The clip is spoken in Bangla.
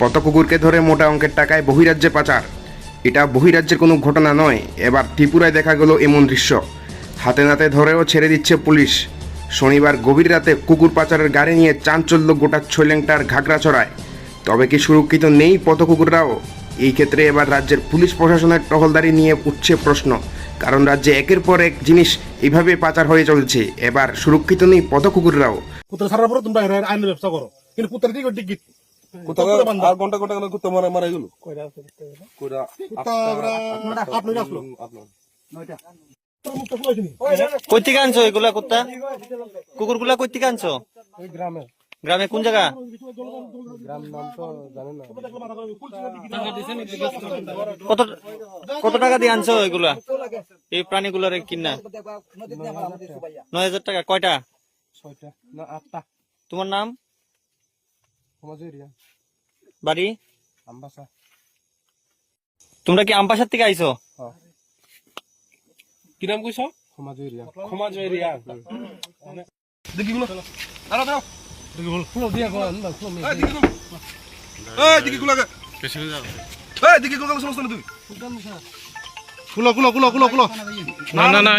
কত কুকুরকে ধরে মোটা অঙ্কের টাকায় বহিরাজ্যে পাচার। এটা বহিরাজ্যের কোনো ঘটনা নয়। এবার ত্রিপুরায় দেখা গেল এমন দৃশ্য। হাতে নাতে ধরেও ছেড়ে দিচ্ছে পুলিশ। শনিবার গভীর রাতে কুকুর পাচারের গাড়ি নিয়ে চাঞ্চল্য গোটা ছৈলেংটার ঘাগরা ছড়ায় তবে কি সুরক্ষিত নেই পথ কুকুররাও এই ক্ষেত্রে এবার রাজ্যের পুলিশ প্রশাসনের টহলদারি নিয়ে উঠছে প্রশ্ন। কারণ রাজ্যে একের পর এক জিনিস এইভাবে পাচার হয়ে চলছে। এবার সুরক্ষিত নেই পথ কুকুররাও পুত্র ছাড়ার পরে তোমরা আইনের ব্যবসা করো। কিন্তু পুত্রের ঘণ্টা ঘণ্টা কুত্তা মারা মারা গেল? কইরা কই থেকে আনছো এগুলা কুত্তা? কুকুরগুলা কই থেকে আনছো গ্রামে। গ্রামে কোন জায়গা? গ্রাম নাম তো জানেন না। কত কত টাকা দিয়ে আনছো এগুলা? এই প্রাণীগুলার কিনা? নয় হাজার টাকা। কয়টা? তোমার নাম? সমাজ বাড়ি? আমবাসা। তোমরা কি আমপাশার থেকে আইছো? কি নাম কইছ? ক্ষমা জয়রিয়া দেখি গুলো দাঁড়া দাঁড়া ফুলো দিয়া গো না ফুলো এই দিকে গুলো এই দিকে গুলো পেছনে যাও এই দিকে গুলো সমস্ত না তুই ফুলো ফুলো ফুলো ফুলো ফুলো না না না।